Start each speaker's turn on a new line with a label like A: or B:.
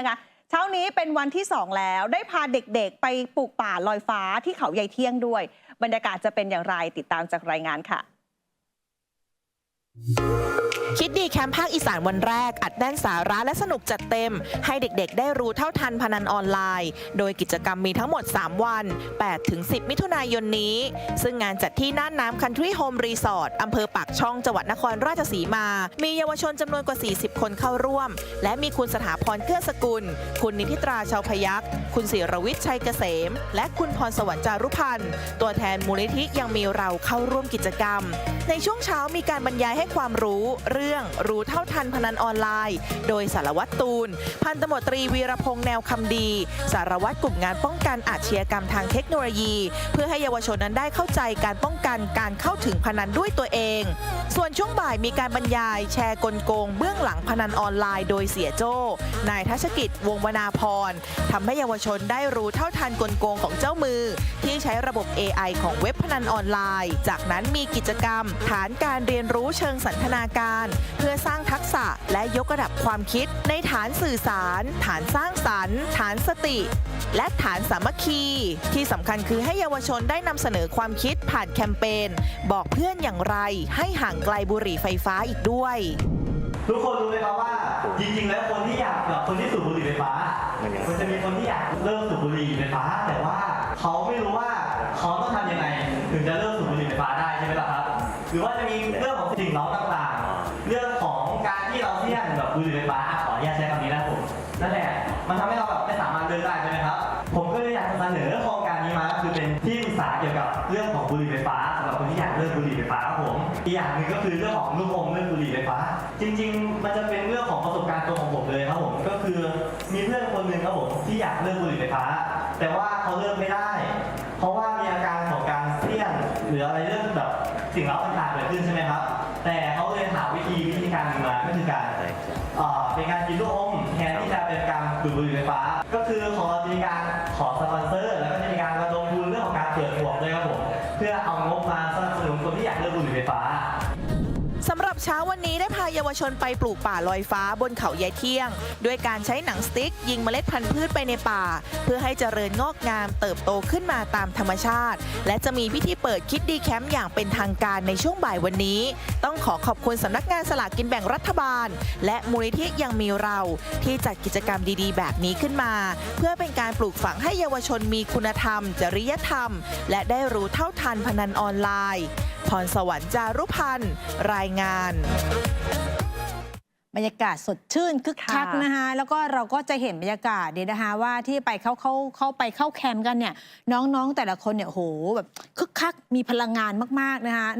A: นะคะ เช้านี้เป็นวันที่ 2 แล้วได้พาเด็กๆ ไปปลูกป่าลอยฟ้าที่เขาใหญ่เที่ยงด้วย บรรยากาศจะเป็นอย่างไรติดตามจากรายงานค่ะ
B: คิดดีแคมป์ภาคอีสานวันแรก อัดแน่นสาระและสนุกจัดเต็ม ให้เด็กๆ ได้รู้เท่าทันพนันออนไลน์ โดยกิจกรรมมีทั้งหมด 3 วัน8-10 มิถุนายนนี้ ซึ่งงานจัดที่น่านน้ำคันทรีโฮมรีสอร์ทอำเภอปากช่องจังหวัดนครราชสีมา มีเยาวชนจำนวนกว่า 40 คนเข้าร่วม และมีคุณสถาพรเกื้อสกุล คุณนิติตราชาวพยักคุณศิรวิทย์ชัยเกษม และคุณพรสวรรค์จารุพันธ์ตัวแทนมูลนิธิยังมีเราเข้าร่วมกิจกรรม ในช่วงเช้ามีการบรรยายให้ความรู้เรื่องรู้เท่าทันพนันออนไลน์ โดยสารวัตรตูน พันตำรวจตรีวีรพงษ์แนวคำดี สารวัตรกลุ่มงานป้องกันอาชญากรรมทางเทคโนโลยี เพื่อให้เยาวชนนั้นได้เข้าใจการป้องกันการเข้าถึงพนันด้วยตัวเอง ส่วนช่วงบ่ายมีการบรรยาย แชร์กลโกงเบื้องหลังพนันออนไลน์ โดยเสียโจ้นายทัชกิจวงวนาพรทำให้เยาวชนได้รู้เท่าทันกลโกงของเจ้ามือ ที่ใช้ระบบ AI ของเว็บพนันออนไลน์ จากนั้นมีกิจกรรม ฐานการเรียนรู้เชิงสันทนาการเพื่อสร้างทักษะและยกระดับความคิด ในฐานสื่อสาร ฐานสร้างสรรค์ ฐานสติ และฐานสามัคคี ที่สำคัญคือให้เยาวชนได้นำเสนอความคิดผ่านแคมเปญบอกเพื่อนอย่างไร ให้ห่างไกลบุหรี่ไฟฟ้าอีกด้วย
C: ทุกคนรู้ไหมครับว่า จริงๆ แล้วคนที่อยากแบบคนที่สูบบุหรี่ไฟฟ้า
D: มัน
C: จะมีคนที่อยากเลิกสูบบุหรี่ไฟฟ้า แต่ว่าเขาไม่รู้ว่าเขาต้องทำยังไง ถึงจะเลิกสูบบุหรี่ไฟฟ้าได้ใช่ไหมล่ะครับ หรือว่าจะมีเรื่องของสิ่งเร้าต่าง บุหรี่ไฟฟ้าขออนุญาตใช้คำนี้นะผมนั่นแหละมันทำให้เราแบบไม่สามารถเลิกได้ใช่ไหมครับ ผมก็เลยอยากจะเสนอโครงการนี้มาก็คือเป็นที่ปรึกษาเกี่ยวกับเรื่องของบุหรี่ไฟฟ้าสำหรับคนที่อยากเลิกบุหรี่ไฟฟ้าครับผมอีกอย่างหนึ่งก็คือเรื่องของลูกอมเรื่องบุหรี่ไฟฟ้า จริง ๆ มันจะเป็นเรื่องของประสบการณ์ตัวของผมเลยครับผมก็คือมีเพื่อนคนหนึ่งครับผมที่อยากเลิกบุหรี่ไฟฟ้า แต่ว่าเขาเลิกไม่ได้ เพราะว่ามีอาการของการเสี่ยงหรืออะไรเรื่องแบบสิ่งเร้า แต่เขาเลยหาวิธีวิธีการหนึ่งมาก็คือการเอ่อเป็นการกินลูกอมแทนที่จะเป็นการดูดบุหรี่ไฟฟ้า ก็คือขอมีการขอสปอนเซอร์ แล้วก็จะมีการระดมทุนเรื่องของการเปิดหมวกด้วยครับผมเพื่อเอางบมาสนับสนุนคนที่อยากเลิกบุหรี่ไฟฟ้า
B: สำหรับเช้าวันนี้ได้พาเยาวชนไปปลูกป่าลอยฟ้าบนเขายายเที่ยง ด้วยการใช้หนังสติ๊กยิงเมล็ดพันธุ์พืชไปในป่า เพื่อให้เจริญงอกงามเติบโตขึ้นมาตามธรรมชาติ และจะมีพิธีเปิดคิดดีแคมป์อย่างเป็นทางการในช่วงบ่ายวันนี้ ต้องขอขอบคุณสำนักงานสลากกินแบ่งรัฐบาล และมูลนิธิยังมีเราที่จัดกิจกรรมดีๆ แบบนี้ขึ้นมา เพื่อเป็นการปลูกฝังให้เยาวชนมีคุณธรรม จริยธรรม และได้รู้เท่าทันพนันออนไลน์ พรสวรรค์จารุพันธ์ รายงาน
E: บรรยากาศสดชื่นคึกคัก
A: ค่ะ
E: นะคะแล้วก็เราก็จะเห็นบรรยากาศเนี่ยนะคะว่าที่ไปเข้าเข้าเข้าไปเข้าแคมป์กันเนี่ยน้องๆแต่ละคนเนี่ยโอ้โหแบบคึกคักมีพลังงานมากๆนะคะ